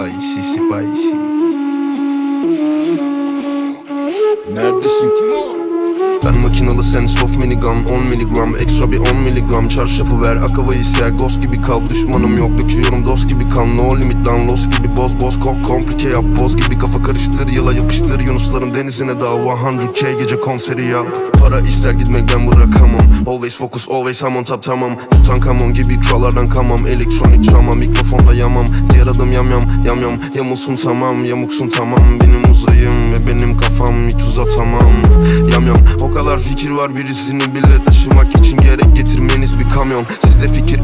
Spicy spicy Neredesin? Timo? Ben makinalı sen soft minigun 10 miligram Ekstra bir 10 miligram. Çarşafı ver akavayı ser. Ghost gibi kal düşmanım yok. Döküyorum dost gibi kan. No limit lan lost gibi. Boz boz Kok komplike yap. Boz gibi Kafa denizine dal 100k gece konseri yap. Para ister gitmek ben bırakamam. Always focus always I'm on top tamam. Tutankamon gibi krallardan kamam. Elektronik drama mikrofonda yamam. Diğer adım yam yam yam yam. Yamulsun tamam yamuksun tamam. Benim uzayım ve benim kafam hiç uzatamam. Yam yam o kadar fikir var birisini bile taşımak için gerek getirmeniz bir kamyon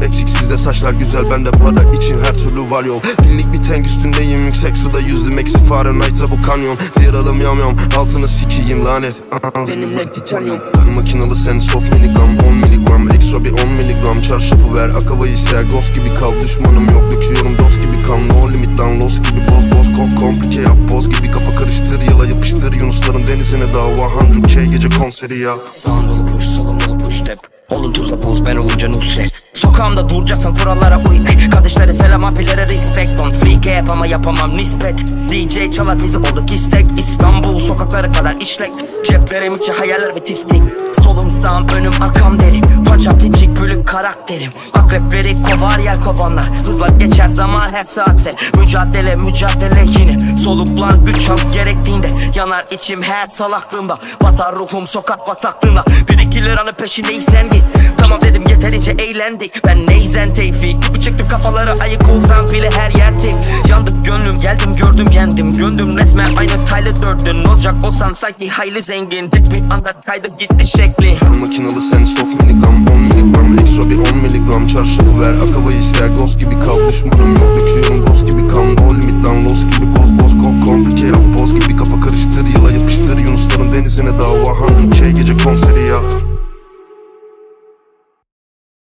eksik sizde saçlar güzel bende para için her türlü var yol. Binlik bir tank üstündeyim yüksek suda yüzdüm eksi Fahrenheit'sa bu kanyon. Adım yam yam altını sikiyim lanet. Benimle titanyum ben makinalı sen soft miligram 10 miligram Ekstra bir 10 miligram Çarşafı ver akavayı ser Ghost gibi kal. Düşmanım yok Döküyorum dost gibi kan No limit lan lost gibi boz boz Kok komplike yap boz gibi Kafa karıştır yala yapıştır. Yunusların denizine dava 100k gece konseri ya Sağımdalı push solumdalı push step. Olun tuzla buz ben Uğurcan Nusret Sokağımda duracaksan kurallara uy eh. Kardeşlere selam apilere respect On. Freak yap ama yapamam nispet. DJ çalar bizi olduk istek. İstanbul sokakları kadar işlek. Ceplerim içi hayaller ve tiftik. Solum sağım önüm arkam deri. Paça piçik bölük karakterim. Akrepleri kovar yer kovanlar. Hızla geçer zaman her saatse Mücadele mücadele yine Soluklan güç al gerektiğinde Yanar içim her salaklığımda. Batar ruhum sokak bataklığına Bir iki liranın peşindeysen git Tamam dedim yeterince eğlendik. Ben neyzen tevfik? Gibi çıktım kafaları ayık olsam bile her yer tek Yandık gönlüm geldim gördüm yendim Gönlüm resmen aynı Tyler Durden Olacak olsam sanki hayli zengin. Tek bir anda kaydı gitti şekli. Makinalı sen